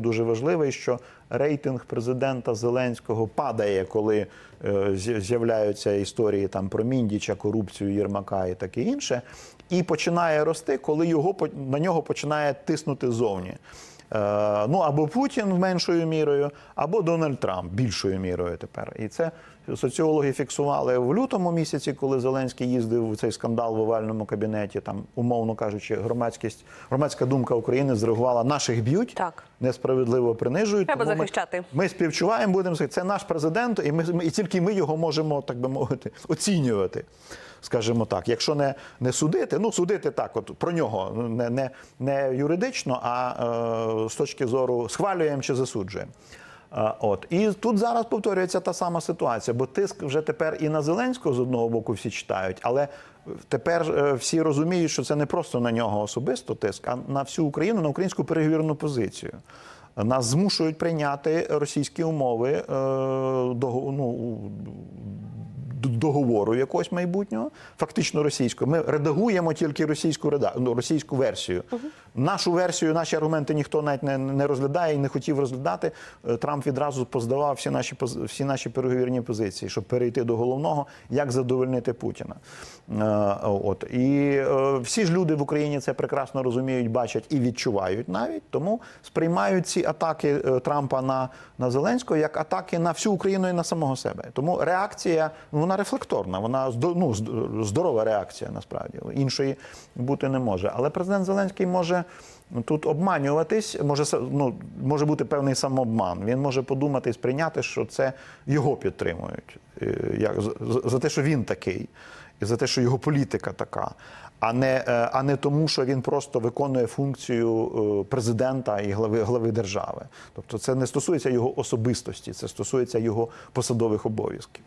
Дуже важливий, що рейтинг президента Зеленського падає, коли е, з'являються історії там про Міндіча, корупцію Єрмака і таке інше, і починає рости, коли його на нього починає тиснути зовні. Е, ну або Путін меншою мірою, або Дональд Трамп більшою мірою тепер. І це соціологи фіксували в лютому місяці, коли Зеленський їздив у цей скандал в овальному кабінеті. Там, умовно кажучи, громадськість, громадська думка України зреагувала, наших б'ють, Так. несправедливо принижують. Треба тому захищати. Ми, співчуваємо, будемо це наш президент, і ми ми- і тільки ми його можемо, так би мовити, оцінювати. Скажімо так, якщо не, не судити, ну судити так, от про нього не, не, не юридично, а е, з точки зору схвалюємо чи засуджуємо. Е, От і тут зараз повторюється та сама ситуація, бо тиск вже тепер і на Зеленського з одного боку всі читають, але тепер е, всі розуміють, що це не просто на нього особисто тиск, а на всю Україну, на українську переговірну позицію. Нас змушують прийняти російські умови е, ну, договору якогось майбутнього, фактично російського. Ми редагуємо тільки російську ну, російську версію. Нашу версію, наші аргументи ніхто навіть не, не розглядає і не хотів розглядати. Е, Трамп відразу поздавав всі наші всі наші переговірні позиції, щоб перейти до головного, як задовольнити Путіна. Е, От і е, всі ж люди в Україні це прекрасно розуміють, бачать і відчувають навіть, тому сприймають ці атаки Трампа на, на Зеленського як атаки на всю Україну і на самого себе. Тому реакція ну, вона рефлекторна, вона ну, здорова реакція насправді іншої бути не може. Але президент Зеленський може. Тут обманюватись може ну, може бути певний самообман. Він може подумати і сприйняти, що це його підтримують, е, як за те, що він такий, і за те, що його політика така, а не, е, а не тому, що він просто виконує функцію е, президента і глави, глави держави. Тобто це не стосується його особистості, це стосується його посадових обов'язків.